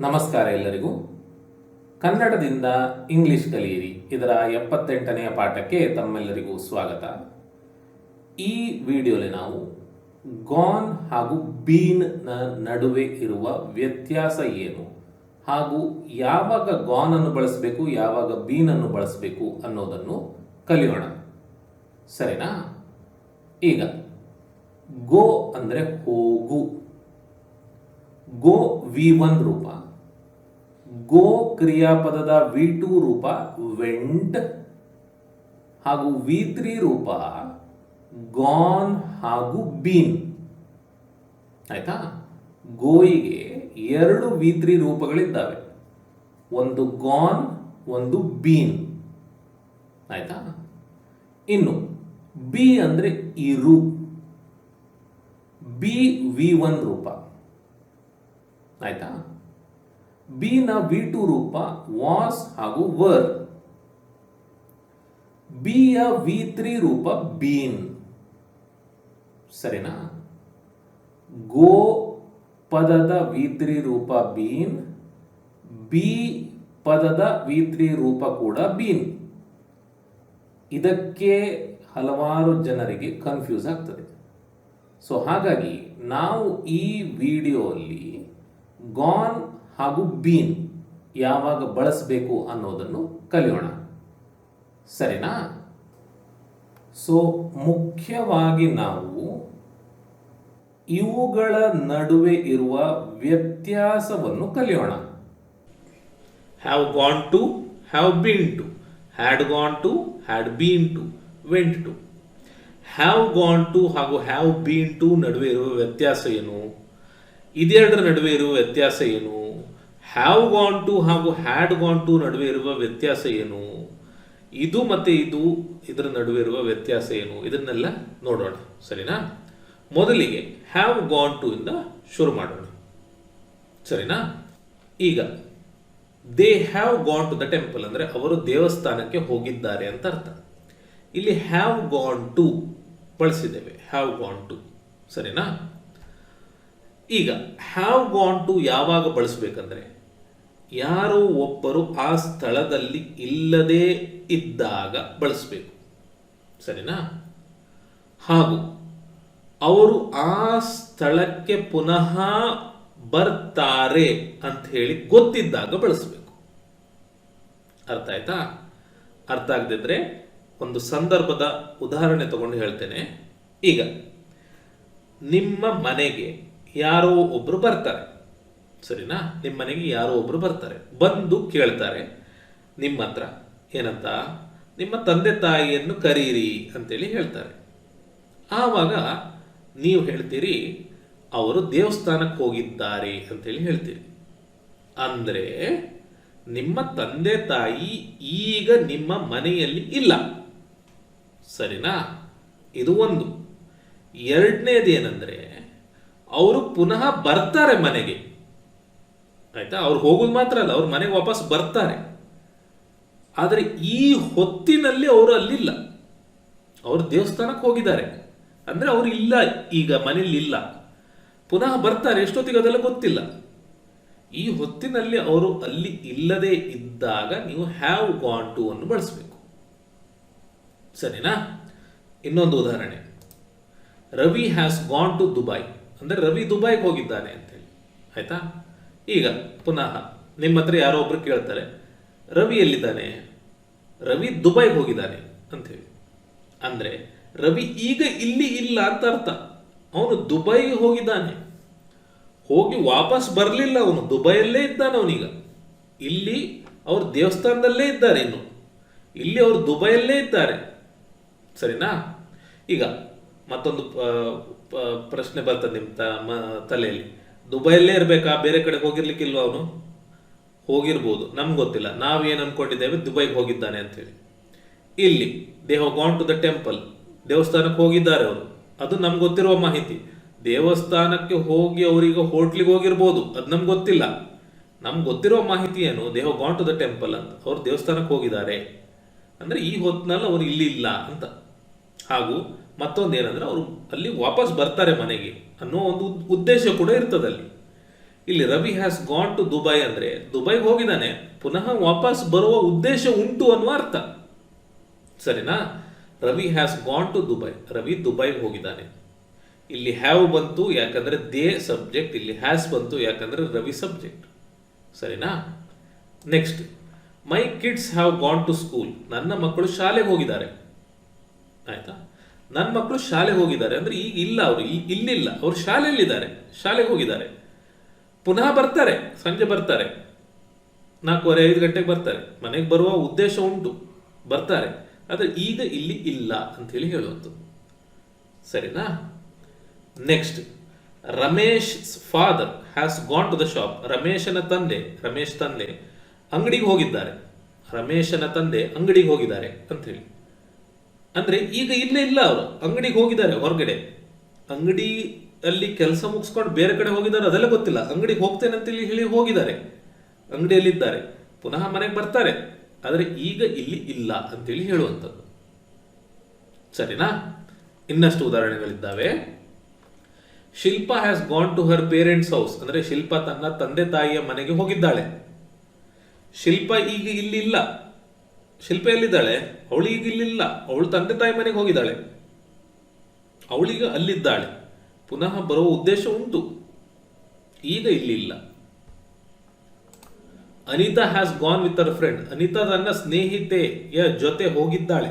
ನಮಸ್ಕಾರ ಎಲ್ಲರಿಗೂ. ಕನ್ನಡದಿಂದ ಇಂಗ್ಲಿಷ್ ಕಲಿಯಿರಿ. ಇದರ ಎಪ್ಪತ್ತೆಂಟನೆಯ ಪಾಠಕ್ಕೆ ತಮ್ಮೆಲ್ಲರಿಗೂ ಸ್ವಾಗತ. ಈ ವಿಡಿಯೋಲಿ ನಾವು ಗಾನ್ ಹಾಗೂ ಬೀನ್ ನಡುವೆ ಇರುವ ವ್ಯತ್ಯಾಸ ಏನು? ಹಾಗೂ ಯಾವಾಗ ಗಾನ್ ಅನ್ನು ಬಳಸಬೇಕು, ಯಾವಾಗ ಬೀನ್ ಅನ್ನು ಬಳಸಬೇಕು ಅನ್ನೋದನ್ನು ಕಲಿಯೋಣ. ಸರಿನಾ? ಈಗ ಗೋ ಅಂದರೆ ಹೋಗು. ಗೋ ವಿ ಒನ್ ರೂಪ. ಗೋ ಕ್ರಿಯಾಪದದ ವಿ ಟು ರೂಪ ವೆಂಟ್ ಹಾಗೂ ವಿ ತ್ರೀ ರೂಪ ಗಾನ್ ಹಾಗೂ ಬೀನ್. ಆಯ್ತಾ? ಗೋಯಿಗೆ ಎರಡು ವಿ ತ್ರೀ ರೂಪಗಳಿದ್ದಾವೆ. ಒಂದು ಗಾನ್, ಒಂದು ಬೀನ್. ಆಯ್ತಾ? ಇನ್ನು ಬಿ ಅಂದ್ರೆ ಇರು. ಬಿ ವಿ ಒನ್ ರೂಪ. ಆಯ್ತಾ? ಬಿ ನ ವಿ ಟು ರೂಪ ವಾಸ್ ಹಾಗೂ ವರ್ ಬಿ ಯ ವಿ ತ್ರೀ ರೂಪ ಬೀನ್ ಸರಿನಾ? ಗೋ ಪದದ ವಿ ತ್ರೀ ರೂಪ ಬೀನ್ ಬಿ ಪದದ ವಿ ತ್ರೀ ರೂಪ ಕೂಡ ಬೀನ್ ಇದಕ್ಕೆ ಹಲವಾರು ಜನರಿಗೆ ಕನ್ಫ್ಯೂಸ್ ಆಗ್ತದೆ. ಸೊ ಹಾಗಾಗಿ ನಾವು ಈ ವಿಡಿಯೋಲ್ಲಿ ಗಾನ್ ಹಾಗೂ ಬೀನ್ ಯಾವಾಗ ಬಳಸಬೇಕು ಅನ್ನೋದನ್ನು ಕಲಿಯೋಣ. ಸರಿನಾ? ಸೊ, ಮುಖ್ಯವಾಗಿ ನಾವು ಇವುಗಳ ನಡುವೆ ಇರುವ ವ್ಯತ್ಯಾಸವನ್ನು ಕಲಿಯೋಣ. Have gone to have been to had gone to had been to went to have gone to ಹಾಗೂ ಹ್ಯಾವ್ ಬೀನ್ ಟು ನಡುವೆ ಇರುವ ವ್ಯತ್ಯಾಸ ಏನು? ಇದೆರಡರ ನಡುವೆ ಇರುವ ವ್ಯತ್ಯಾಸ ಏನು? ಹ್ಯಾವ್ ಗಾನ್ ಟು ಹಾಗೂ ಹ್ಯಾಡ್ ಗಾನ್ ಟು ನಡುವೆ ಇರುವ ವ್ಯತ್ಯಾಸ ಏನು? ಇದು ಮತ್ತೆ ಇದು, ಇದರ ನಡುವೆ ಇರುವ ವ್ಯತ್ಯಾಸ ಏನು? ಇದನ್ನೆಲ್ಲ ನೋಡೋಣ. ಸರಿನಾ? ಮೊದಲಿಗೆ ಹ್ಯಾವ್ ಗಾನ್ ಟು ಇಂದ ಶುರು ಮಾಡೋಣ. ಸರಿನಾ? ಈಗ they have gone to the temple ಅಂದ್ರೆ ಅವರು ದೇವಸ್ಥಾನಕ್ಕೆ ಹೋಗಿದ್ದಾರೆ ಅಂತ ಅರ್ಥ. ಇಲ್ಲಿ ಹ್ಯಾವ್ ಗಾನ್ ಟು ಬಳಸಿದ್ದೇವೆ. ಹ್ಯಾವ್ ಗಾನ್ ಟು ಸರಿನಾ? ಈಗ ಹ್ಯಾವ್ ಗಾನ್ ಟು ಯಾವಾಗ ಬಳಸಬೇಕಂದ್ರೆ ಯಾರೋ ಒಬ್ಬರು ಆ ಸ್ಥಳದಲ್ಲಿ ಇಲ್ಲದೇ ಇದ್ದಾಗ ಬಳಸಬೇಕು. ಸರಿನಾ? ಹಾಗೂ ಅವರು ಆ ಸ್ಥಳಕ್ಕೆ ಪುನಃ ಬರ್ತಾರೆ ಅಂತ ಹೇಳಿ ಗೊತ್ತಿದ್ದಾಗ ಬಳಸಬೇಕು. ಅರ್ಥ ಆಯ್ತಾ? ಅರ್ಥ ಆಗದಿದ್ರೆ ಒಂದು ಸಂದರ್ಭದ ಉದಾಹರಣೆ ತಗೊಂಡು ಹೇಳ್ತೇನೆ. ಈಗ ನಿಮ್ಮ ಮನೆಗೆ ಯಾರೋ ಒಬ್ರು ಬರ್ತಾರೆ. ಸರಿನಾ? ನಿಮ್ಮ ಮನೆಗೆ ಯಾರೋ ಒಬ್ರು ಬರ್ತಾರೆ. ಬಂದು ಕೇಳ್ತಾರೆ, ನಿಮ್ಮ ಹತ್ರ ಏನಂತ? ನಿಮ್ಮ ತಂದೆ ತಾಯಿಯನ್ನು ಕರೀರಿ ಅಂತೇಳಿ ಹೇಳ್ತಾರೆ. ಆವಾಗ ನೀವು ಹೇಳ್ತೀರಿ, ಅವರು ದೇವಸ್ಥಾನಕ್ಕೆ ಹೋಗಿದ್ದಾರೆ ಅಂತೇಳಿ ಹೇಳ್ತೀರಿ. ಅಂದರೆ ನಿಮ್ಮ ತಂದೆ ತಾಯಿ ಈಗ ನಿಮ್ಮ ಮನೆಯಲ್ಲಿ ಇಲ್ಲ. ಸರಿನಾ? ಇದು ಒಂದು. ಎರಡನೇದೇನೆಂದರೆ, ಅವರು ಪುನಃ ಬರ್ತಾರೆ ಮನೆಗೆ. ಆಯ್ತಾ? ಅವ್ರು ಹೋಗೋದು ಮಾತ್ರ ಅಲ್ಲ, ಅವ್ರ ಮನೆಗೆ ವಾಪಸ್ ಬರ್ತಾರೆ. ಆದರೆ ಈ ಹೊತ್ತಿನಲ್ಲಿ ಅವರು ಅಲ್ಲಿಲ್ಲ. ಅವರು ದೇವಸ್ಥಾನಕ್ಕೆ ಹೋಗಿದ್ದಾರೆ. ಅಂದರೆ ಅವರು ಇಲ್ಲ, ಈಗ ಮನೇಲಿ ಇಲ್ಲ. ಪುನಃ ಬರ್ತಾರೆ, ಎಷ್ಟೊತ್ತಿಗೆ ಅದೆಲ್ಲ ಗೊತ್ತಿಲ್ಲ. ಈ ಹೊತ್ತಿನಲ್ಲಿ ಅವರು ಅಲ್ಲಿ ಇಲ್ಲದೆ ಇದ್ದಾಗ ನೀವು ಹ್ಯಾವ್ ಗಾನ್ ಟು ಅನ್ನು ಬಳಸಬೇಕು. ಸರಿನಾ? ಇನ್ನೊಂದು ಉದಾಹರಣೆ. Ravi has gone to Dubai ಅಂದರೆ ರವಿ ದುಬೈಗೆ ಹೋಗಿದ್ದಾನೆ ಅಂತೇಳಿ ಆಯ್ತಾ? ಈಗ ಪುನಃ ನಿಮ್ಮ ಹತ್ರ ಯಾರೋ ಒಬ್ರು ಕೇಳ್ತಾರೆ, ರವಿ ಎಲ್ಲಿದ್ದಾನೆ? ರವಿ ದುಬೈಗೆ ಹೋಗಿದ್ದಾನೆ ಅಂಥೇಳಿ. ಅಂದ್ರೆ ರವಿ ಈಗ ಇಲ್ಲಿ ಇಲ್ಲ ಅಂತ ಅರ್ಥ. ಅವನು ದುಬೈಗೆ ಹೋಗಿದ್ದಾನೆ. ಹೋಗಿ ವಾಪಸ್ ಬರಲಿಲ್ಲ ಅವನು, ದುಬೈಯಲ್ಲೇ ಇದ್ದಾನೆ ಅವನೀಗ. ಇಲ್ಲಿ ಅವರು ದೇವಸ್ಥಾನದಲ್ಲೇ ಇದ್ದಾರೆ ಇನ್ನು. ಇಲ್ಲಿ ಅವರು ದುಬೈಯಲ್ಲೇ ಇದ್ದಾರೆ. ಸರಿನಾ? ಈಗ ಮತ್ತೊಂದು ಪ್ರಶ್ನೆ ಬರ್ತದೆ ನಿಮ್ಮ ತಲೆಯಲ್ಲಿ. ದುಬೈಯಲ್ಲೇ ಇರಬೇಕಾ? ಬೇರೆ ಕಡೆ ಹೋಗಿರ್ಲಿಕ್ಕಿಲ್ವ ಅವನು? ಹೋಗಿರ್ಬೋದು. ನಮ್ಗೆ ಗೊತ್ತಿಲ್ಲ. ನಾವು ಏನು ಅನ್ಕೊಂಡಿದ್ದೇವೆ? ದುಬೈಗೆ ಹೋಗಿದ್ದಾನೆ ಅಂತೇಳಿ. ಇಲ್ಲಿ they have gone to the temple ದೇವಸ್ಥಾನಕ್ಕೆ ಹೋಗಿದ್ದಾರೆ ಅವರು. ಅದು ನಮ್ಗೆ ಗೊತ್ತಿರುವ ಮಾಹಿತಿ. ದೇವಸ್ಥಾನಕ್ಕೆ ಹೋಗಿ ಅವರಿಗೆ ಹೋಟ್ಲಿಗೆ ಹೋಗಿರ್ಬೋದು. ಅದು ನಮ್ಗೆ ಗೊತ್ತಿಲ್ಲ. ನಮ್ಗೆ ಗೊತ್ತಿರುವ ಮಾಹಿತಿ ಏನು? They have gone to the temple ಅಂತ. ಅವ್ರು ದೇವಸ್ಥಾನಕ್ಕೆ ಹೋಗಿದ್ದಾರೆ. ಅಂದರೆ ಈ ಹೊತ್ತಿನಲ್ಲಿ ಅವರು ಇಲ್ಲಿ ಇಲ್ಲ ಅಂತ. ಹಾಗೂ ಮತ್ತೊಂದು ಏನಂದ್ರೆ ಅವರು ಅಲ್ಲಿ ವಾಪಸ್ ಬರ್ತಾರೆ ಮನೆಗೆ. ಅನ್ನೋ ಒಂದು ಉದ್- ಉದ್ದೇಶ ಕೂಡ ಇರ್ತದೆ ಅಲ್ಲಿ. ಇಲ್ಲಿ Ravi has gone to Dubai ಅಂದ್ರೆ ದುಬೈಗೆ ಹೋಗಿದ್ದಾನೆ, ಪುನಃ ವಾಪಸ್ ಬರುವ ಉದ್ದೇಶ ಉಂಟು ಅನ್ನುವ ಅರ್ಥ. ಸರಿನಾ? Ravi has gone to Dubai Ravi ದುಬೈಗೆ ಹೋಗಿದ್ದಾನೆ. ಇಲ್ಲಿ ಹ್ಯಾವ್ ಬಂತು, ಯಾಕಂದ್ರೆ ದೇ ಸಬ್ಜೆಕ್ಟ್ ಇಲ್ಲಿ ಹ್ಯಾಸ್ ಬಂತು, ಯಾಕಂದ್ರೆ ರವಿ ಸಬ್ಜೆಕ್ಟ್ ಸರಿನಾ? Next my kids have gone to school ನನ್ನ ಮಕ್ಕಳು ಶಾಲೆಗೆ ಹೋಗಿದ್ದಾರೆ. ಆಯ್ತಾ? ನನ್ನ ಮಕ್ಕಳು ಶಾಲೆಗೆ ಹೋಗಿದ್ದಾರೆ. ಅಂದರೆ ಈಗ ಇಲ್ಲ ಅವರು ಇಲ್ಲಿಲ್ಲ. ಅವರು ಶಾಲೆಯಲ್ಲಿದ್ದಾರೆ. ಶಾಲೆಗೆ ಹೋಗಿದ್ದಾರೆ. ಪುನಃ ಬರ್ತಾರೆ. ಸಂಜೆ ಬರ್ತಾರೆ. ನಾಲ್ಕೂವರೆ, ಐದು ಗಂಟೆಗೆ ಬರ್ತಾರೆ. ಮನೆಗೆ ಬರುವ ಉದ್ದೇಶ ಉಂಟು. ಬರ್ತಾರೆ. ಆದರೆ ಈಗ ಇಲ್ಲಿ ಇಲ್ಲ ಅಂತ ಹೇಳಿ ಹೇಳುವಂಥದ್ದು. ಸರಿನಾ? Next Ramesh father has gone to the shop ರಮೇಶನ ತಂದೆ, ರಮೇಶ್ ತಂದೆ ಅಂಗಡಿಗೆ ಹೋಗಿದ್ದಾರೆ. ರಮೇಶನ ತಂದೆ ಅಂಗಡಿಗೆ ಹೋಗಿದ್ದಾರೆ ಅಂತ ಹೇಳಿ ಅಂದ್ರೆ ಈಗ ಇಲ್ಲೇ ಇಲ್ಲ ಅವರು. ಅಂಗಡಿಗೆ ಹೋಗಿದ್ದಾರೆ ಹೊರಗಡೆ. ಅಂಗಡಿ ಅಲ್ಲಿ ಕೆಲಸ ಮುಗಿಸ್ಕೊಂಡು ಬೇರೆ ಕಡೆ ಹೋಗಿದ್ದಾರೆ ಅದೆಲ್ಲ ಗೊತ್ತಿಲ್ಲ. ಅಂಗಡಿಗೆ ಹೋಗ್ತೇನೆ ಅಂತ ಹೇಳಿ ಹೇಳಿ ಹೋಗಿದ್ದಾರೆ. ಅಂಗಡಿಯಲ್ಲಿದ್ದಾರೆ ಪುನಃ ಮನೆಗೆ ಬರ್ತಾರೆ. ಆದರೆ ಈಗ ಇಲ್ಲಿ ಇಲ್ಲ ಅಂತೇಳಿ ಹೇಳುವಂಥದ್ದು. ಸರಿನಾ? ಇನ್ನಷ್ಟು ಉದಾಹರಣೆಗಳಿದ್ದಾವೆ. Shilpa has gone to her parents house ಅಂದರೆ ಶಿಲ್ಪ ತನ್ನ ತಂದೆ ತಾಯಿಯ ಮನೆಗೆ ಹೋಗಿದ್ದಾಳೆ. ಶಿಲ್ಪ ಈಗ ಇಲ್ಲಿ ಇಲ್ಲ. ಶಿಲ್ಪ ಎಲ್ಲಿದ್ದಾಳೆ ಅವಳು ಈಗ ಇಲ್ಲಿಲ್ಲ. ಅವಳು ತಂದೆ ತಾಯಿ ಮನೆಗೆ ಹೋಗಿದ್ದಾಳೆ. ಅವಳೀಗ ಅಲ್ಲಿದ್ದಾಳೆ. ಪುನಃ ಬರುವ ಉದ್ದೇಶ ಉಂಟು. ಈಗ ಇಲ್ಲಿಲ್ಲ. Anita has gone with our friend Anita ತನ್ನ ಸ್ನೇಹಿತೆಯ ಜೊತೆ ಹೋಗಿದ್ದಾಳೆ.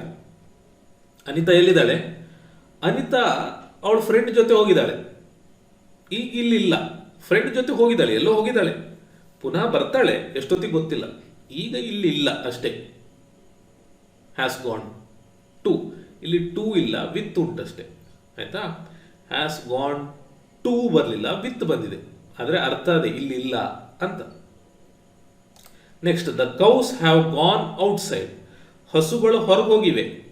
ಅನಿತಾ ಎಲ್ಲಿದ್ದಾಳೆ? ಅನಿತಾ ಅವಳ ಫ್ರೆಂಡ್ ಜೊತೆ ಹೋಗಿದ್ದಾಳೆ. ಈಗ ಇಲ್ಲಿಲ್ಲ. ಫ್ರೆಂಡ್ ಜೊತೆ ಹೋಗಿದ್ದಾಳೆ. ಎಲ್ಲೋ ಹೋಗಿದ್ದಾಳೆ. ಪುನಃ ಬರ್ತಾಳೆ. ಎಷ್ಟೊತ್ತಿಗೆ ಗೊತ್ತಿಲ್ಲ. ಈಗ ಇಲ್ಲಿ ಇಲ್ಲ ಅಷ್ಟೇ. ಹ್ಯಾಸ್ ಗಾನ್ ಟು ಇಲ್ಲಿ ಟೂ ಇಲ್ಲ ವಿತ್ ಉಂಟಷ್ಟೇ. ಆಯ್ತಾ? ಹ್ಯಾಸ್ ಗಾನ್ ಟೂ ಬರಲಿಲ್ಲ ವಿತ್ ಬಂದಿದೆ. ಆದರೆ ಅರ್ಥ ಅದೇ, ಇಲ್ಲಿ ಇಲ್ಲ ಅಂತ. Next the cows have gone outside ಹಸುಗಳು ಹೊರಗೋಗಿವೆ.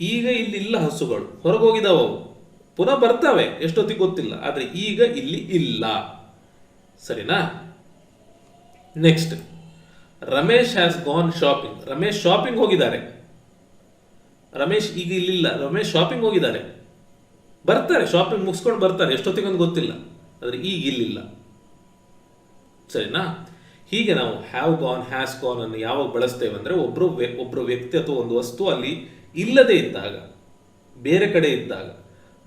ಈಗ ಇಲ್ಲಿ ಇಲ್ಲ ಹಸುಗಳು. ಹೊರಗೋಗಿದಾವ ಪುನಃ ಬರ್ತವೆ, ಎಷ್ಟೊತ್ತಿಗೆ ಗೊತ್ತಿಲ್ಲ. ಆದರೆ ಈಗ ಇಲ್ಲಿ ಇಲ್ಲ. ಸರಿನಾ? Next Ramesh has gone shopping Ramesh shopping ಹೋಗಿದ್ದಾರೆ. ರಮೇಶ್ ಈಗ ಇಲ್ಲಿಲ್ಲ. ರಮೇಶ್ ಶಾಪಿಂಗ್ ಹೋಗಿದ್ದಾರೆ. ಬರ್ತಾರೆ ಶಾಪಿಂಗ್ ಮುಗಿಸ್ಕೊಂಡು ಬರ್ತಾರೆ. ಎಷ್ಟೊತ್ತಿಗೊಂದು ಗೊತ್ತಿಲ್ಲ. ಆದರೆ ಈಗ ಇಲ್ಲಿಲ್ಲ. ಸರಿನಾ? ಹೀಗೆ ನಾವು ಹ್ಯಾವ್ ಗಾನ್ ಹ್ಯಾಸ್ ಗಾನ್ ಅನ್ನು ಯಾವಾಗ ಬಳಸ್ತೇವೆ ಅಂದರೆ ಒಬ್ಬರು ಒಬ್ಬರು ವ್ಯಕ್ತಿ ಅಥವಾ ಒಂದು ವಸ್ತು ಅಲ್ಲಿ ಇಲ್ಲದೆ ಇದ್ದಾಗ, ಬೇರೆ ಕಡೆ ಇದ್ದಾಗ,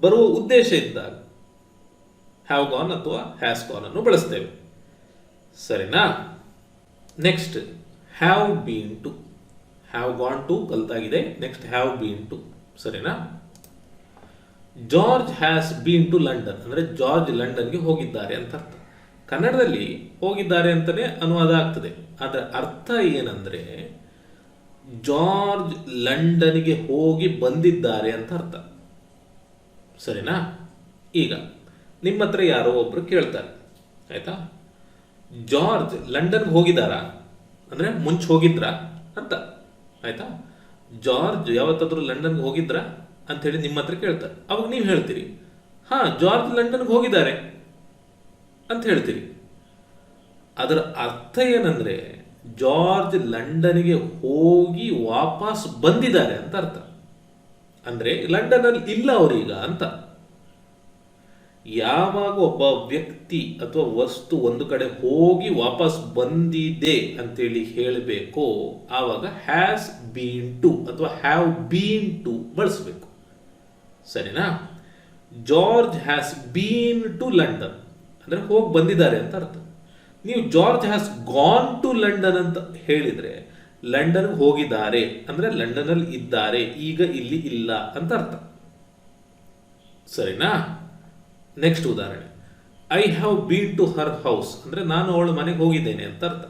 ಬರುವ ಉದ್ದೇಶ ಇದ್ದಾಗ ಹ್ಯಾವ್ ಗಾನ್ ಅಥವಾ ಹ್ಯಾಸ್ ಗಾನ್ ಅನ್ನು ಬಳಸ್ತೇವೆ. ಸರಿನಾ? Next have been to have gone to ಕಲ್ತಾಗಿದೆ. Next have been to ಸರಿನಾ? George has been to London ಅಂದರೆ ಜಾರ್ಜ್ ಲಂಡನ್ಗೆ ಹೋಗಿದ್ದಾರೆ ಅಂತ ಅರ್ಥ. ಕನ್ನಡದಲ್ಲಿ ಹೋಗಿದ್ದಾರೆ ಅಂತಲೇ ಅನುವಾದ ಆಗ್ತದೆ. ಅದರ ಅರ್ಥ ಏನಂದರೆ ಜಾರ್ಜ್ ಲಂಡನ್ಗೆ ಹೋಗಿ ಬಂದಿದ್ದಾರೆ ಅಂತ ಅರ್ಥ. ಸರಿನಾ? ಈಗ ನಿಮ್ಮ ಹತ್ರ ಯಾರೋ ಒಬ್ರು ಕೇಳ್ತಾರೆ. ಆಯ್ತಾ? ಜಾರ್ಜ್ ಲಂಡನ್ಗೆ ಹೋಗಿದ್ದಾರಾ? ಅಂದ್ರೆ ಮುಂಚೆ ಹೋಗಿದ್ರಾ ಅಂತ, ಆಯ್ತಾ? ಜಾರ್ಜ್ ಯಾವತ್ತಾದರೂ ಲಂಡನ್ಗೆ ಹೋಗಿದ್ರಾ ಅಂತ ಹೇಳಿ ನಿಮ್ಮ ಹತ್ರ ಕೇಳ್ತಾರೆ. ಅವಾಗ ನೀವು ಹೇಳ್ತೀರಿ, ಹಾ, ಜಾರ್ಜ್ ಲಂಡನ್ಗೆ ಹೋಗಿದ್ದಾರೆ ಅಂತ ಹೇಳ್ತೀರಿ. ಅದರ ಅರ್ಥ ಏನಂದ್ರೆ, ಜಾರ್ಜ್ ಲಂಡನ್ಗೆ ಹೋಗಿ ವಾಪಸ್ ಬಂದಿದ್ದಾರೆ ಅಂತ ಅರ್ಥ. ಅಂದ್ರೆ ಲಂಡನ್ ಅಲ್ಲಿ ಇಲ್ಲ ಅವರೀಗ ಅಂತ. ಯಾವಾಗ ಒಬ್ಬ ವ್ಯಕ್ತಿ ಅಥವಾ ವಸ್ತು ಒಂದು ಕಡೆ ಹೋಗಿ ವಾಪಸ್ ಬಂದಿದೆ ಅಂತೇಳಿ ಹೇಳಬೇಕು, ಆವಾಗ ಹ್ಯಾಸ್ ಬೀನ್ ಟು ಅಥವಾ ಹ್ಯಾವ್ ಬೀನ್ ಟು ಬಳಸಬೇಕು. ಸರಿನಾ? George has been to London ಅಂದರೆ ಹೋಗಿ ಬಂದಿದ್ದಾರೆ ಅಂತ ಅರ್ಥ. ನೀವು George has gone to London ಅಂತ ಹೇಳಿದರೆ ಲಂಡನ್ ಹೋಗಿದ್ದಾರೆ. ಅಂದರೆ ಲಂಡನಲ್ಲಿ ಇದ್ದಾರೆ, ಈಗ ಇಲ್ಲಿ ಇಲ್ಲ ಅಂತ ಅರ್ಥ. ಸರಿನಾ? ನೆಕ್ಸ್ಟ್ ಉದಾಹರಣೆ. I have been to her house ಅಂದರೆ ನಾನು ಅವಳ ಮನೆಗೆ ಹೋಗಿದ್ದೇನೆ ಅಂತ ಅರ್ಥ.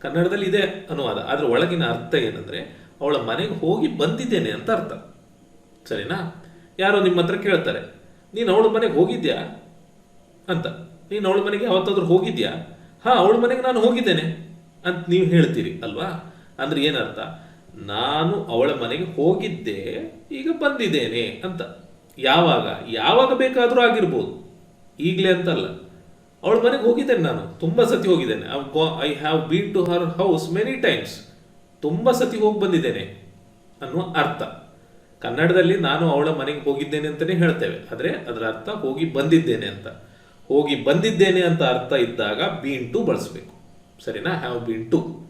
ಕನ್ನಡದಲ್ಲಿ ಇದೆ ಅನುವಾದ. ಆದರೆ ಒಳಗಿನ ಅರ್ಥ ಏನಂದರೆ ಅವಳ ಮನೆಗೆ ಹೋಗಿ ಬಂದಿದ್ದೇನೆ ಅಂತ ಅರ್ಥ. ಸರಿನಾ? ಯಾರೋ ನಿಮ್ಮ ಹತ್ರ ಕೇಳ್ತಾರೆ, ನೀನು ಅವಳ ಮನೆಗೆ ಹೋಗಿದ್ಯಾ? ಅಂತ. ನೀನು ಅವಳ ಮನೆಗೆ ಯಾವತ್ತಾದ್ರೂ ಹೋಗಿದ್ಯಾ? ಹಾ, ಅವಳ ಮನೆಗೆ ನಾನು ಹೋಗಿದ್ದೇನೆ. ಅಂತ ನೀವು ಹೇಳ್ತೀರಿ, ಅಲ್ವಾ? ಅಂದ್ರೆ ಏನರ್ಥ? ನಾನು ಅವಳ ಮನೆಗೆ ಹೋಗಿದ್ದೆ, ಈಗ ಬಂದಿದ್ದೇನೆ ಅಂತ. ಯಾವಾಗ? ಯಾವಾಗ ಬೇಕಾದರೂ ಆಗಿರ್ಬೋದು. ಈಗಲೇ ಅಂತಲ್ಲ. ಅವಳ ಮನೆಗೆ ಹೋಗಿದ್ದೇನೆ ನಾನು, ತುಂಬ ಸತಿ ಹೋಗಿದ್ದೇನೆ. I have been to her house many times ತುಂಬ ಸತಿ ಹೋಗಿ ಬಂದಿದ್ದೇನೆ ಅನ್ನುವ ಅರ್ಥ. ಕನ್ನಡದಲ್ಲಿ ನಾನು ಅವಳ ಮನೆಗೆ ಹೋಗಿದ್ದೇನೆ ಅಂತಲೇ ಹೇಳ್ತೇವೆ. ಆದರೆ ಅದರ ಅರ್ಥ ಹೋಗಿ ಬಂದಿದ್ದೇನೆ ಅಂತ. ಹೋಗಿ ಬಂದಿದ್ದೇನೆ ಅಂತ ಅರ್ಥ ಇದ್ದಾಗ ಬೀನ್ ಟು ಬಳಸಬೇಕು. ಸರಿನಾ? Have been to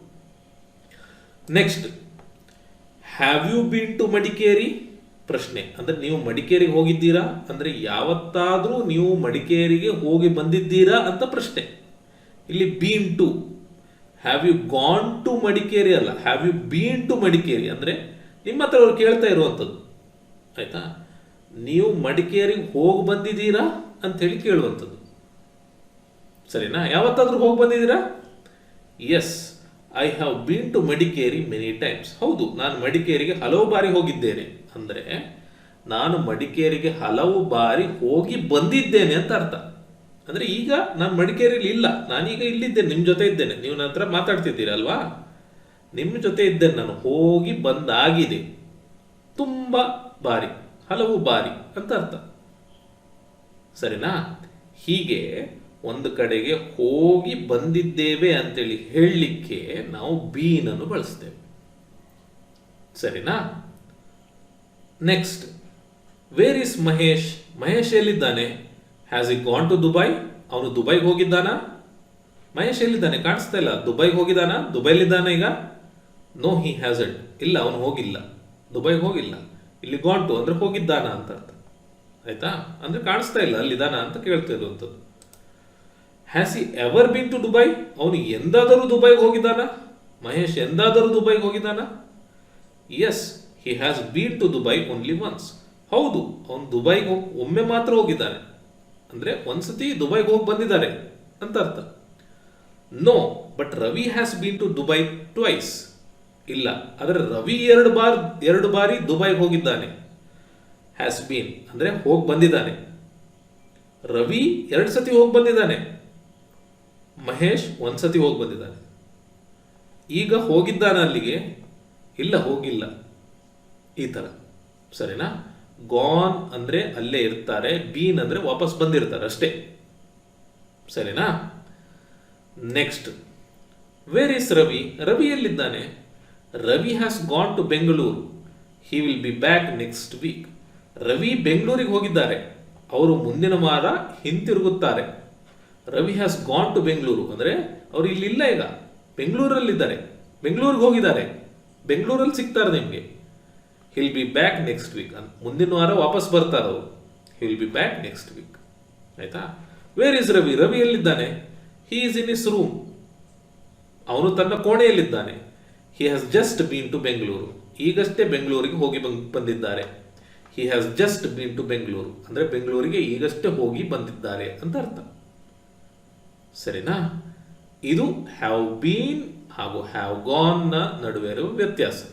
next have you been to Madikeri ಪ್ರಶ್ನೆ. ಅಂದರೆ ನೀವು ಮಡಿಕೇರಿಗೆ ಹೋಗಿದ್ದೀರಾ? ಅಂದರೆ ಯಾವತ್ತಾದರೂ ನೀವು ಮಡಿಕೇರಿಗೆ ಹೋಗಿ ಬಂದಿದ್ದೀರಾ ಅಂತ ಪ್ರಶ್ನೆ. ಇಲ್ಲಿ been to have you gone to Madikeri ಅಲ್ಲ? Have you been to Madikeri? ಅಂದರೆ ನಿಮ್ಮ ಹತ್ರ ಅವ್ರು ಕೇಳ್ತಾ ಇರುವಂಥದ್ದು. ಆಯಿತಾ? ನೀವು ಮಡಿಕೇರಿಗೆ ಹೋಗಿ ಬಂದಿದ್ದೀರಾ ಅಂತ ಹೇಳಿ ಕೇಳುವಂಥದ್ದು. ಸರಿನಾ? ಯಾವತ್ತಾದರೂ ಹೋಗಿ ಬಂದಿದ್ದೀರಾ? Yes I have been to Madikeri many times ಹೌದು, ನಾನು ಮಡಿಕೇರಿಗೆ ಹಲವು ಬಾರಿ ಹೋಗಿದ್ದೇನೆ. ಅಂದರೆ ನಾನು ಮಡಿಕೇರಿಗೆ ಹಲವು ಬಾರಿ ಹೋಗಿ ಬಂದಿದ್ದೇನೆ ಅಂತ ಅರ್ಥ. ಅಂದರೆ ಈಗ ನಾನು ಮಡಿಕೇರಿಯಲ್ಲಿ ಇಲ್ಲ, ನಾನೀಗ ಇಲ್ಲಿದ್ದೇನೆ ನಿಮ್ಮ ಜೊತೆ ಇದ್ದೇನೆ. ನೀವು ನನ್ನ ಹತ್ರ ಮಾತಾಡ್ತಿದ್ದೀರಲ್ವಾ ನಿಮ್ಮ ಜೊತೆ ಇದ್ದೇನೆ ನಾನು, ಹೋಗಿ ಬಂದಾಗಿದೆ. ತುಂಬ ಬಾರಿ, ಹಲವು ಬಾರಿ ಅಂತ ಅರ್ಥ. ಸರಿನಾ? ಹೀಗೆ ಒಂದು ಕಡೆಗೆ ಹೋಗಿ ಬಂದಿದ್ದೇವೆ ಅಂತೇಳಿ ಹೇಳಲಿಕ್ಕೆ ನಾವು ಬೀನನ್ನು ಬಳಸ್ತೇವೆ. ಸರಿನಾ? Next where is Mahesh Mahesh ಎಲ್ಲಿದ್ದಾನೆ? Has he gone to Dubai ಅವನು ದುಬೈಗೆ ಹೋಗಿದ್ದಾನಾ? ಮಹೇಶ್ ಎಲ್ಲಿದ್ದಾನೆ? ಕಾಣಿಸ್ತಾ ಇಲ್ಲ. ದುಬೈಗೆ ಹೋಗಿದ್ದಾನ? ದುಬೈಲಿದ್ದಾನೆ ಈಗ? ನೋ ಹಿ ಹ್ಯಾಸ್ ಇಟ್ ಇಲ್ಲ, ಅವನು ಹೋಗಿಲ್ಲ. ದುಬೈಗೆ ಹೋಗಿಲ್ಲ. ಇಲ್ಲಿ ಗಾನ್ ಟು ಅಂದ್ರೆ ಹೋಗಿದ್ದಾನ ಅಂತ ಅರ್ಥ. ಆಯ್ತಾ? ಅಂದ್ರೆ ಕಾಣಿಸ್ತಾ ಇಲ್ಲ. ಅಲ್ಲಿದ್ದಾನ ಅಂತ ಕೇಳ್ತಾ ಇರುವಂಥದ್ದು. Has he ever been to Dubai ಅವನು ಎಂದಾದರೂ ದುಬೈಗೆ ಹೋಗಿದ್ದಾನ? ಮಹೇಶ್ ಎಂದಾದರೂ ದುಬೈಗೆ ಹೋಗಿದ್ದಾನ? Yes he has been to Dubai only once ಹೌದು, ಅವನು ದುಬೈಗೆ ಹೋಗಿ ಒಮ್ಮೆ ಮಾತ್ರ ಹೋಗಿದ್ದಾನೆ. ಅಂದ್ರೆ ಒಂದ್ಸತಿ ದುಬೈಗೆ ಹೋಗಿ ಬಂದಿದ್ದಾರೆ ಅಂತ ಅರ್ಥ. No but Ravi has been to Dubai twice ಇಲ್ಲ, ಆದರೆ ರವಿ ಎರಡು ಬಾರ್ ಎರಡು ಬಾರಿ ದುಬೈಗೆ ಹೋಗಿದ್ದಾನೆ. ಹ್ಯಾಸ್ ಬೀನ್ ಅಂದರೆ ಹೋಗಿ ಬಂದಿದ್ದಾನೆ. ರವಿ ಎರಡು ಸತಿ ಹೋಗಿ ಬಂದಿದ್ದಾನೆ. ಮಹೇಶ್ ಒಂದ್ಸತಿ ಹೋಗಿ ಬಂದಿದ್ದಾನೆ. ಈಗ ಹೋಗಿದ್ದಾನೆ ಅಲ್ಲಿಗೆ? ಇಲ್ಲ, ಹೋಗಿಲ್ಲ. ಈ ಥರ ಸರಿನಾ? ಗಾನ್ ಅಂದರೆ ಅಲ್ಲೇ ಇರ್ತಾರೆ ಬೀನ್ ಅಂದರೆ ವಾಪಸ್ ಬಂದಿರ್ತಾರೆ ಅಷ್ಟೇ. ಸರಿನಾ? Next where is Ravi? Ravi ಎಲ್ಲಿದ್ದಾನೆ? Ravi has gone to Bengaluru he will be back next week Ravi ಬೆಂಗಳೂರಿಗೆ ಹೋಗಿದ್ದಾರೆ. ಅವರು ಮುಂದಿನ ವಾರ ಹಿಂತಿರುಗುತ್ತಾರೆ. Ravi has gone to Bengaluru ಅಂದರೆ ಅವರು ಇಲ್ಲಿಲ್ಲ ಈಗ. ಬೆಂಗಳೂರಲ್ಲಿದ್ದಾರೆ. ಬೆಂಗಳೂರಿಗೆ ಹೋಗಿದ್ದಾರೆ. ಬೆಂಗಳೂರಲ್ಲಿ ಸಿಗ್ತಾರೆ ನಿಮಗೆ. He'll be back next week ಮುಂದಿನ ವಾರ ವಾಪಸ್ ಬರ್ತಾರೆ? ಅವರು he'll be back next week ಆಯ್ತಾ? ವೇರ್ ಇಸ್ ರವಿ ರವಿ ಎಲ್ಲಿದ್ದಾನೆ? He is in his room ಅವನು ತನ್ನ ಕೋಣೆಯಲ್ಲಿದ್ದಾನೆ. He has just been to Bengaluru ಈಗಷ್ಟೇ ಬೆಂಗಳೂರಿಗೆ ಹೋಗಿ ಬಂದ್- ಬಂದಿದ್ದಾರೆ. He has just been to Bengaluru ಅಂದರೆ ಬೆಂಗಳೂರಿಗೆ ಈಗಷ್ಟೇ ಹೋಗಿ ಬಂದಿದ್ದಾರೆ ಅಂತ ಅರ್ಥ. ಸರಿನಾ? ಇದು ಹ್ಯಾವ್ ಬೀನ್ ಹಾಗೂ ಹ್ಯಾವ್ ಗಾನ್ನ ನಡುವೆ ಇರುವ ವ್ಯತ್ಯಾಸ.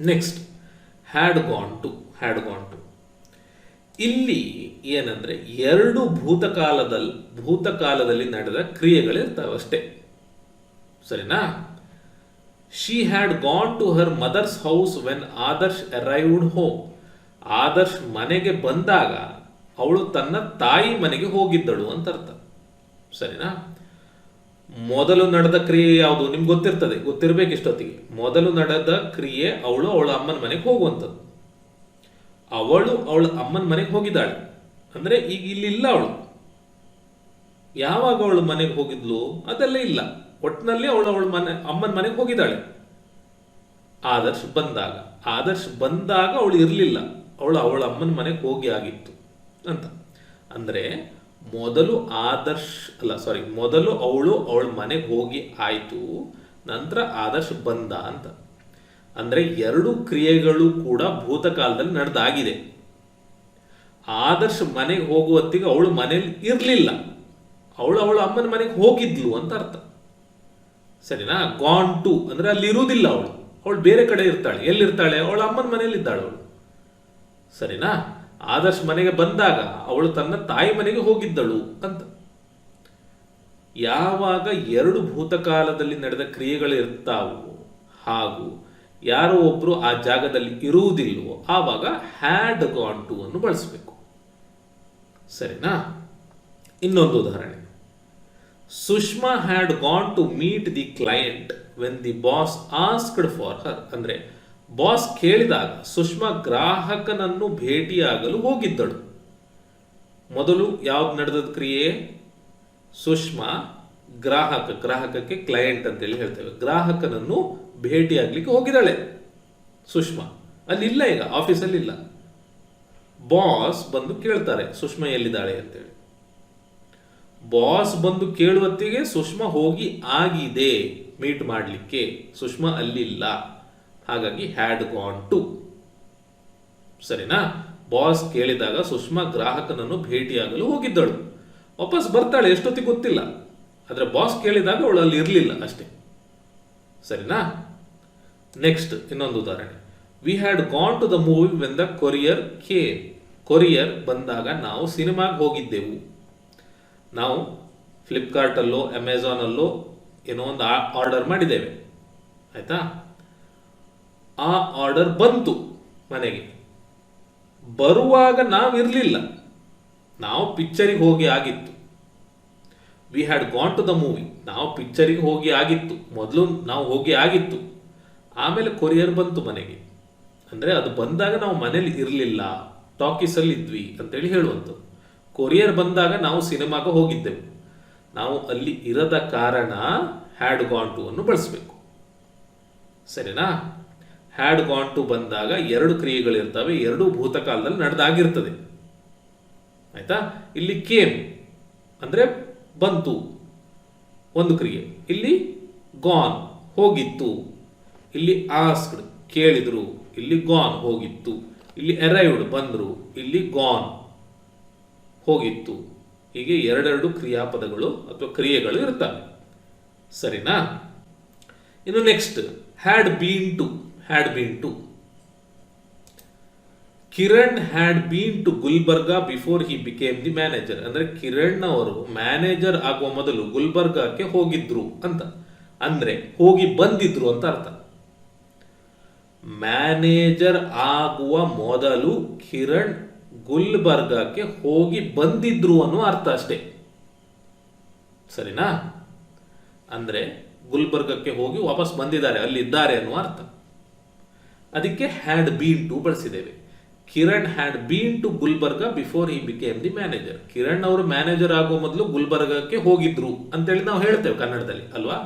Next had gone to had gone to ಇಲ್ಲಿ ಏನಂದ್ರೆ ಎರಡು ಭೂತಕಾಲದಲ್ಲಿ ಭೂತಕಾಲದಲ್ಲಿ ನಡೆದ ಕ್ರಿಯೆಗಳಿರ್ತಾವೆ ಅಷ್ಟೇ. ಸರಿನಾ? She had gone to her mother's house when Adarsh arrived home Adarsh ಮನೆಗೆ ಬಂದಾಗ ಅವಳು ತನ್ನ ತಾಯಿ ಮನೆಗೆ ಹೋಗಿದ್ದಳು ಅಂತ ಅರ್ಥ. ಸರಿನಾ? ಮೊದಲು ನಡೆದ ಕ್ರಿಯೆ ಯಾವುದು? ನಿಮ್ಗೆ ಗೊತ್ತಿರ್ತದೆ. ಗೊತ್ತಿರಬೇಕು ಇಷ್ಟೊತ್ತಿಗೆ. ಮೊದಲು ನಡೆದ ಕ್ರಿಯೆ ಅವಳು ಅವಳ ಅಮ್ಮನ ಮನೆಗೆ ಹೋಗುವಂಥದ್ದು. ಅವಳು ಅವಳ ಅಮ್ಮನ ಮನೆಗೆ ಹೋಗಿದ್ದಾಳೆ. ಅಂದ್ರೆ ಈಗ ಇಲ್ಲಿ ಇಲ್ಲ ಅವಳು. ಯಾವಾಗ ಅವಳು ಮನೆಗೆ ಹೋಗಿದ್ಲು? ಅದೆಲ್ಲ ಇಲ್ಲ. ಒಟ್ಟಿನಲ್ಲಿ ಅವಳು ಅವಳ ಮನೆ, ಅಮ್ಮನ ಮನೆಗೆ ಹೋಗಿದ್ದಾಳೆ. ಆದರ್ಶ್ ಬಂದಾಗ ಆದರ್ಶ್ ಬಂದಾಗ ಅವಳು ಇರಲಿಲ್ಲ. ಅವಳು ಅವಳ ಅಮ್ಮನ ಮನೆಗೆ ಹೋಗಿ ಆಗಿತ್ತು ಅಂತ. ಅಂದ್ರೆ ಮೊದಲು ಆದರ್ಶ್ ಅಲ್ಲ ಸಾರಿ ಮೊದಲು ಅವಳು ಅವಳ ಮನೆಗೆ ಹೋಗಿ ಆಯಿತು, ನಂತರ ಆದರ್ಶ್ ಬಂದ ಅಂತ. ಅಂದರೆ ಎರಡು ಕ್ರಿಯೆಗಳು ಕೂಡ ಭೂತಕಾಲದಲ್ಲಿ ನಡೆದಾಗಿದೆ. ಆದರ್ಶ್ ಮನೆಗೆ ಹೋಗುವತ್ತಿಗೆ ಅವಳು ಮನೇಲಿ ಇರಲಿಲ್ಲ. ಅವಳು ಅವಳ ಅಮ್ಮನ ಮನೆಗೆ ಹೋಗಿದ್ಲು ಅಂತ ಅರ್ಥ. ಸರಿನಾ? ಗಾನ್ ಟು ಅಂದರೆ ಅಲ್ಲಿ ಇರುವುದಿಲ್ಲ ಅವಳು. ಅವಳು ಬೇರೆ ಕಡೆ ಇರ್ತಾಳೆ. ಎಲ್ಲಿರ್ತಾಳೆ? ಅವಳ ಅಮ್ಮನ ಮನೇಲಿ ಇದ್ದಾಳೆ ಅವಳು. ಸರಿನಾ? ಆದರ್ಶ್ ಮನೆಗೆ ಬಂದಾಗ ಅವಳು ತನ್ನ ತಾಯಿ ಮನೆಗೆ ಹೋಗಿದ್ದಳು ಅಂತ. ಯಾವಾಗ ಎರಡು ಭೂತಕಾಲದಲ್ಲಿ ನಡೆದ ಕ್ರಿಯೆಗಳು ಇರ್ತಾವೋ ಹಾಗೂ ಯಾರೋ ಒಬ್ರು ಆ ಜಾಗದಲ್ಲಿ ಇರುವುದಿಲ್ಲವೋ ಆವಾಗ ಹ್ಯಾಡ್ ಗಾನ್ ಟು ಅನ್ನು ಬಳಸಬೇಕು. ಸರಿನಾ? ಇನ್ನೊಂದು ಉದಾಹರಣೆ. Sushma had gone to meet the client when the boss asked for her ಅಂದ್ರೆ ಬಾಸ್ ಕೇಳಿದಾಗ ಸುಷ್ಮಾ ಗ್ರಾಹಕನನ್ನು ಭೇಟಿಯಾಗಲು ಹೋಗಿದ್ದಳು. ಮೊದಲು ಯಾವ್ದು ನಡೆದದ ಕ್ರಿಯೆ? ಸುಷ್ಮಾ ಗ್ರಾಹಕ, ಗ್ರಾಹಕಕ್ಕೆ ಕ್ಲೈಂಟ್ ಅಂತೇಳಿ ಹೇಳ್ತೇವೆ. ಗ್ರಾಹಕನನ್ನು ಭೇಟಿಯಾಗಲಿಕ್ಕೆ ಹೋಗಿದ್ದಾಳೆ ಸುಷ್ಮಾ. ಅಲ್ಲಿ ಇಲ್ಲ ಈಗ ಆಫೀಸಲ್ಲಿ ಇಲ್ಲ ಬಾಸ್ ಬಂದು ಕೇಳ್ತಾರೆ, ಸುಷ್ಮಾ ಎಲ್ಲಿದ್ದಾಳೆ ಅಂತೇಳಿ. ಬಾಸ್ ಬಂದು ಕೇಳುವತ್ತಿಗೆ ಸುಷ್ಮಾ ಹೋಗಿ ಆಗಿದೆ, ಮೀಟ್ ಮಾಡಲಿಕ್ಕೆ. ಸುಷ್ಮಾ ಅಲ್ಲಿಲ್ಲ. ಹಾಗಾಗಿ ಹ್ಯಾಡ್ ಗಾನ್ ಟು ಸರಿನಾ? ಬಾಸ್ ಕೇಳಿದಾಗ ಸುಷ್ಮಾ ಗ್ರಾಹಕನನ್ನು ಭೇಟಿಯಾಗಲು ಹೋಗಿದ್ದಳು. ವಾಪಸ್ ಬರ್ತಾಳೆ ಎಷ್ಟೊತ್ತಿಗೆ ಗೊತ್ತಿಲ್ಲ. ಆದರೆ ಬಾಸ್ ಕೇಳಿದಾಗ ಅವಳು ಅಲ್ಲಿ ಇರಲಿಲ್ಲ ಅಷ್ಟೇ. ಸರಿನಾ? ನೆಕ್ಸ್ಟ್ ಇನ್ನೊಂದು ಉದಾಹರಣೆ. We had gone to the movie when the courier K courier ಬಂದಾಗ ನಾವು ಸಿನಿಮಾಗೆ ಹೋಗಿದ್ದೆವು. ನಾವು ಫ್ಲಿಪ್ಕಾರ್ಟಲ್ಲೋ ಅಮೆಝಾನಲ್ಲೋ ಏನೋ ಒಂದು ಆರ್ಡರ್ ಮಾಡಿದ್ದೇವೆ. ಆಯ್ತಾ? ಆ ಆರ್ಡರ್ ಬಂತು ಮನೆಗೆ. ಬರುವಾಗ ನಾವು ಇರಲಿಲ್ಲ. ನಾವು ಪಿಕ್ಚರಿಗೆ ಹೋಗಿ ಆಗಿತ್ತು. We had gone to the movie ನಾವು ಪಿಕ್ಚರಿಗೆ ಹೋಗಿ ಆಗಿತ್ತು. ಮೊದಲು ನಾವು ಹೋಗಿ ಆಗಿತ್ತು. ಆಮೇಲೆ ಕೊರಿಯರ್ ಬಂತು ಮನೆಗೆ. ಅಂದರೆ ಅದು ಬಂದಾಗ ನಾವು ಮನೇಲಿ ಇರಲಿಲ್ಲ. ಟಾಕೀಸಲ್ಲಿ ಇದ್ವಿ ಅಂತೇಳಿ ಹೇಳುವಂಥದ್ದು. ಕೊರಿಯರ್ ಬಂದಾಗ ನಾವು ಸಿನಿಮಾಗೆ ಹೋಗಿದ್ದೆವು. ನಾವು ಅಲ್ಲಿ ಇರದ ಕಾರಣ ಹ್ಯಾಡ್ ಗಾನ್ ಟು ಅನ್ನು ಬಳಸಬೇಕು. ಸರಿನಾ? ಹ್ಯಾಡ್ ಗಾನ್ ಟು ಬಂದಾಗ ಎರಡು ಕ್ರಿಯೆಗಳಿರ್ತವೆ ಎರಡು ಭೂತಕಾಲದಲ್ಲಿ ನಡೆದಾಗಿರ್ತದೆ. ಆಯ್ತಾ? ಇಲ್ಲಿ ಕೇಮ್ ಅಂದರೆ ಬಂತು. ಒಂದು ಕ್ರಿಯೆ. ಇಲ್ಲಿ ಗಾನ್ ಹೋಗಿತ್ತು. ಇಲ್ಲಿ ಆಸ್ಕ್ಡ್ ಕೇಳಿದ್ರು. ಇಲ್ಲಿ ಗಾನ್ ಹೋಗಿತ್ತು. ಇಲ್ಲಿ ಅರೈವ್ಡ್ ಬಂದರು. ಇಲ್ಲಿ ಗಾನ್ ಹೋಗಿತ್ತು. ಹೀಗೆ ಎರಡೆರಡು ಕ್ರಿಯಾಪದಗಳು ಅಥವಾ ಕ್ರಿಯೆಗಳು ಇರ್ತವೆ. ಸರಿನಾ? ಇನ್ನು next had been to had been to Kiran had been to Gulbarga before he became the manager ಅಂದ್ರೆ ಕಿರಣ್ ಅವರು ಮ್ಯಾನೇಜರ್ ಆಗುವ ಮೊದಲು ಗುಲ್ಬರ್ಗಾಕ್ಕೆ ಹೋಗಿದ್ರು ಅಂತ. ಅಂದ್ರೆ ಹೋಗಿ ಬಂದಿದ್ರು ಅಂತ ಅರ್ಥ. ಮ್ಯಾನೇಜರ್ ಆಗುವ ಮೊದಲು ಕಿರಣ್ ಗುಲ್ಬರ್ಗಾಕ್ಕೆ ಹೋಗಿ ಬಂದಿದ್ರು ಅನ್ನೋ ಅರ್ಥ ಅಷ್ಟೇ. ಸರಿನಾ? ಅಂದ್ರೆ ಗುಲ್ಬರ್ಗಕ್ಕೆ ಹೋಗಿ ವಾಪಸ್ ಬಂದಿದ್ದಾರೆ, ಅಲ್ಲಿದ್ದಾರೆ ಅನ್ನೋ ಅರ್ಥ. ಅದಕ್ಕೆ ಹ್ಯಾಡ್ ಬೀನ್ ಟು ಬಳಸಿದ್ದೇವೆ. Kiran had been to Gulbarga before he became the manager Kiran ಅವರು ಮ್ಯಾನೇಜರ್ ಆಗುವ ಮೊದಲು ಗುಲ್ಬರ್ಗಕ್ಕೆ ಹೋಗಿದ್ರು ಅಂತೇಳಿ ನಾವು ಹೇಳ್ತೇವೆ ಕನ್ನಡದಲ್ಲಿ, ಅಲ್ವಾ?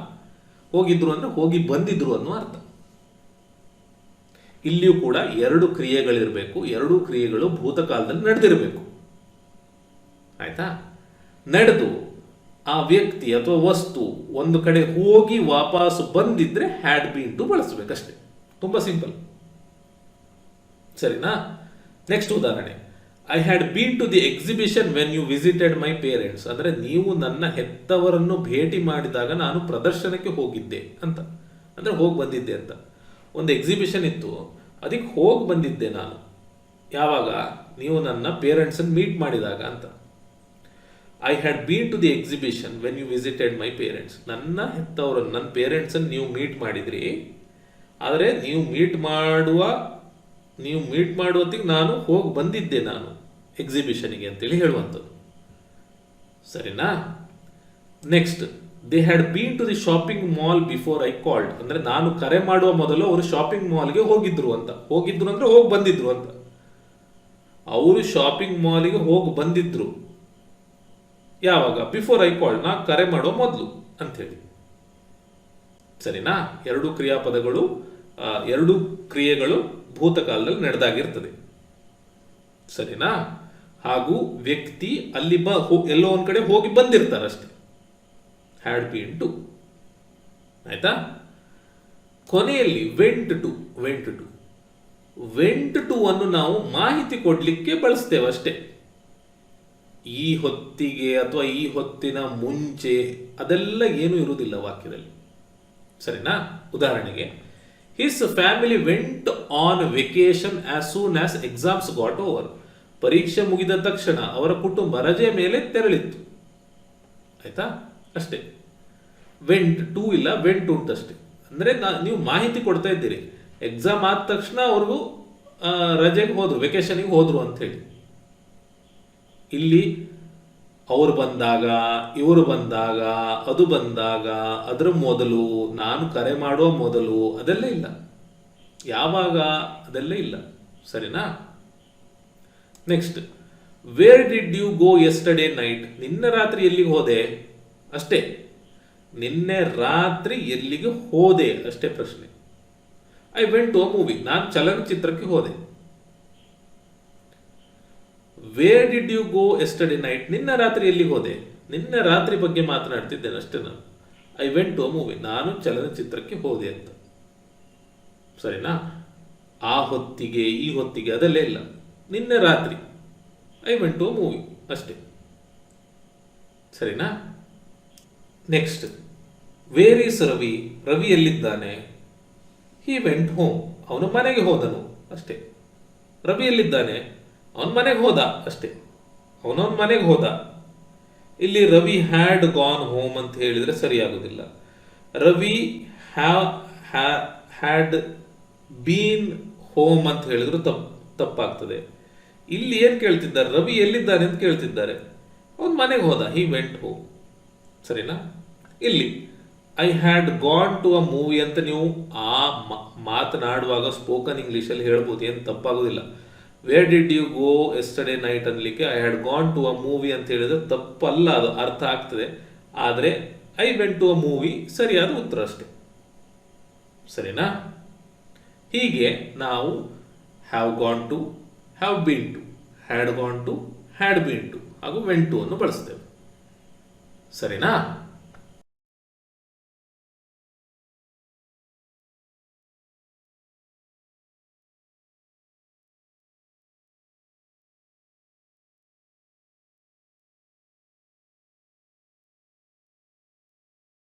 ಹೋಗಿದ್ರು ಅಂದ್ರೆ ಹೋಗಿ ಬಂದಿದ್ರು ಅನ್ನೋ ಅರ್ಥ. ಇಲ್ಲಿಯೂ ಕೂಡ ಎರಡು ಕ್ರಿಯೆಗಳಿರಬೇಕು, ಎರಡು ಕ್ರಿಯೆಗಳು ಭೂತಕಾಲದಲ್ಲಿ ನಡೆದಿರಬೇಕು. ಆಯ್ತಾ? ನಡೆದು ಆ ವ್ಯಕ್ತಿ ಅಥವಾ ವಸ್ತು ಒಂದು ಕಡೆ ಹೋಗಿ ವಾಪಸ್ ಬಂದಿದ್ರೆ ಹ್ಯಾಡ್ ಬೀನ್ ಟು ಬಳಸಬೇಕಷ್ಟೇ. ತುಂಬಾ ಸಿಂಪಲ್ ಸರಿನಾ? ನೆಕ್ಸ್ಟ್ ಉದಾಹರಣೆ. I had been to the exhibition when you visited my parents ಅಂದರೆ ನೀವು ನನ್ನ ಹೆತ್ತವರನ್ನು ಭೇಟಿ ಮಾಡಿದಾಗ ನಾನು ಪ್ರದರ್ಶನಕ್ಕೆ ಹೋಗಿದ್ದೆ ಅಂತ. ಅಂದರೆ ಹೋಗಿ ಬಂದಿದ್ದೆ ಅಂತ. ಒಂದು ಎಕ್ಸಿಬಿಷನ್ ಇತ್ತು. ಅದಕ್ಕೆ ಹೋಗಿ ಬಂದಿದ್ದೆ ನಾನು. ಯಾವಾಗ? ನೀವು ನನ್ನ ಪೇರೆಂಟ್ಸನ್ನು ಮೀಟ್ ಮಾಡಿದಾಗ ಅಂತ. I had been to the exhibition when you visited my parents ನನ್ನ ಹೆತ್ತವರನ್ನು, ನನ್ನ ಪೇರೆಂಟ್ಸನ್ನು ನೀವು ಮೀಟ್ ಮಾಡಿದ್ರಿ. ಆದರೆ ನೀವು ಮೀಟ್ ಮಾಡುವ ನೀವು ಮೀಟ್ ಮಾಡುವತ್ತಿಗೆ ನಾನು ಹೋಗಿ ಬಂದಿದ್ದೆ ನಾನು ಎಕ್ಸಿಬಿಷನಿಗೆ ಅಂತೇಳಿ ಹೇಳುವಂಥದ್ದು. ಸರಿನಾ? Next they had been to the shopping mall before I called ಅಂದರೆ ನಾನು ಕರೆ ಮಾಡುವ ಮೊದಲು ಅವರು ಶಾಪಿಂಗ್ ಮಾಲ್ಗೆ ಹೋಗಿದ್ರು ಅಂತ. ಹೋಗಿದ್ರು ಅಂದರೆ ಹೋಗಿ ಬಂದಿದ್ರು ಅಂತ. ಅವರು ಶಾಪಿಂಗ್ ಮಾಲ್ಗೆ ಹೋಗಿ ಬಂದಿದ್ರು. ಯಾವಾಗ? ಬಿಫೋರ್ ಐ ಕಾಲ್ಡ್ ನಾ ಕರೆ ಮಾಡುವ ಮೊದಲು ಅಂಥೇಳಿ. ಸರಿನಾ? ಎರಡು ಕ್ರಿಯಾಪದಗಳು ಎರಡು ಕ್ರಿಯೆಗಳು ಭೂತಕಾಲದಲ್ಲಿ ನಡೆದಾಗಿರ್ತದೆ. ಸರಿನಾ? ಹಾಗೂ ವ್ಯಕ್ತಿ ಅಲ್ಲಿ ಬ ಎಲ್ಲೋ ಒಂದು ಕಡೆ ಹೋಗಿ ಬಂದಿರ್ತಾರಷ್ಟೆ. ಹ್ಯಾಡ್ ಬೀನ್ ಟು ಆಯ್ತಾ? ಕೊನೆಯಲ್ಲಿ went to went to went to ಅನ್ನು ನಾವು ಮಾಹಿತಿ ಕೊಡಲಿಕ್ಕೆ ಬಳಸ್ತೇವೆ ಅಷ್ಟೇ. ಈ ಹೊತ್ತಿಗೆ ಅಥವಾ ಈ ಹೊತ್ತಿನ ಮುಂಚೆ ಅದೆಲ್ಲ ಏನೂ ಇರುವುದಿಲ್ಲ ವಾಕ್ಯದಲ್ಲಿ. ಸರಿನಾ? ಉದಾಹರಣೆಗೆ his family went on vacation as soon as exams got over ಪರೀಕ್ಷೆ ಮುಗಿದ ತಕ್ಷಣ ಅವರ ಕುಟುಂಬ ರಜೆ ಮೇಲೆ ತೆರಳಿತ್ತು. ಆಯ್ತಾ? ಅಷ್ಟೇ. ವೆಂಟ್ ಟೂ ಇಲ್ಲ ವೆಂಟ್ ಉಂಟು ಅಷ್ಟೇ ನಾ- ನೀವು ಮಾಹಿತಿ ಕೊಡ್ತಾ ಇದ್ದೀರಿ. ಎಕ್ಸಾಮ್ ಆದ ತಕ್ಷಣ ಅವ್ರಿಗೂ ರಜೆಗೆ ಹೋದ್ರು ವೆಕೇಶನ್ಗೆ ಹೋದ್ರು ಹೇಳಿ ಇಲ್ಲಿ ಅವ್ರು ಬಂದಾಗ, ಇವರು ಬಂದಾಗ, ಅದು ಬಂದಾಗ, ಅದರ ಮೊದಲು ನಾನು ಕರೆ ಮಾಡುವ ಮೊದಲು ಅದೆಲ್ಲ ಇಲ್ಲ. ಯಾವಾಗ? ಅದೆಲ್ಲೇ ಇಲ್ಲ. ಸರಿನಾ? Next where did you go yesterday night ನಿನ್ನೆ ರಾತ್ರಿ ಎಲ್ಲಿಗೆ ಹೋದೆ? ಅಷ್ಟೇ. ನಿನ್ನೆ ರಾತ್ರಿ ಎಲ್ಲಿಗೆ ಹೋದೆ? ಅಷ್ಟೇ ಪ್ರಶ್ನೆ. I went to a movie ನಾನು ಚಲನಚಿತ್ರಕ್ಕೆ ಹೋದೆ. Where did you go yesterday night ನಿನ್ನ ರಾತ್ರಿ ಎಲ್ಲಿ ಹೋದೆ? ನಿನ್ನ ರಾತ್ರಿ ಬಗ್ಗೆ ಮಾತನಾಡ್ತಿದ್ದೇನೆ ಅಷ್ಟೇ ನಾನು. I went to a movie ನಾನು ಚಲನಚಿತ್ರಕ್ಕೆ ಹೋದೆ ಅಂತ. ಸರಿನಾ? ಆ ಹೊತ್ತಿಗೆ, ಈ ಹೊತ್ತಿಗೆ ಅದೆಲ್ಲ ಇಲ್ಲ. ನಿನ್ನೆ ರಾತ್ರಿ. I went to a movie ಅಷ್ಟೇ. ಸರಿನಾ? Next where is Ravi Ravi ಎಲ್ಲಿದ್ದಾನೆ? ಹಿ ವೆಂಟ್ ಹೋಮ್ ಅವನು ಮನೆಗೆ ಹೋದನು. ಅಷ್ಟೇ. ರವಿ ಎಲ್ಲಿದ್ದಾನೆ? ಅವನ ಮನೆಗೆ ಹೋದ ಅಷ್ಟೇ. ಅವನವನ ಮನೆಗೆ ಹೋದ. ಇಲ್ಲಿ ರವಿ ಹ್ಯಾಡ್ ಗಾನ್ ಹೋಮ್ ಅಂತ ಹೇಳಿದ್ರೆ ಸರಿಯಾಗೋದಿಲ್ಲ ರವಿ ಹ್ಯಾಡ್ ಬೀನ್ ಹೋಮ್ ಅಂತ ಹೇಳಿದ್ರು ತಪ್ಪು ತಪ್ಪಾಗ್ತದೆ. ಇಲ್ಲಿ ಏನು ಕೇಳ್ತಿದ್ದಾರೆ? ರವಿ ಎಲ್ಲಿದ್ದಾನೆ ಅಂತ ಕೇಳ್ತಿದ್ದಾರೆ. ಅವನ ಮನೆಗೆ ಹೋದ. ಹಿ ವೆಂಟ್ ಹೋಮ್ ಸರಿನಾ? ಇಲ್ಲಿ I had gone to a movie ಅಂತ ನೀವು ಆ ಮಾತನಾಡುವಾಗ ಸ್ಪೋಕನ್ ಇಂಗ್ಲೀಷಲ್ಲಿ ಹೇಳ್ಬೋದು. ಏನು ತಪ್ಪಾಗೋದಿಲ್ಲ. Where did you go yesterday night ಅನ್ಲಿಕ್ಕೆ? I had gone to a movie ಅಂತ ಹೇಳಿದ್ರೆ ತಪ್ಪಲ್ಲ ಅದು, ಅರ್ಥ ಆಗ್ತದೆ. ಆದರೆ I went to a movie ಸರಿಯಾದ ಉತ್ತರ ಅಷ್ಟೆ. ಸರಿನಾ? ಹೀಗೆ ನಾವು have gone to have been to had gone to had been to ಹಾಗೂ ವೆಂಟು ಅನ್ನು ಬಳಸ್ತೇವೆ. ಸರಿನಾ?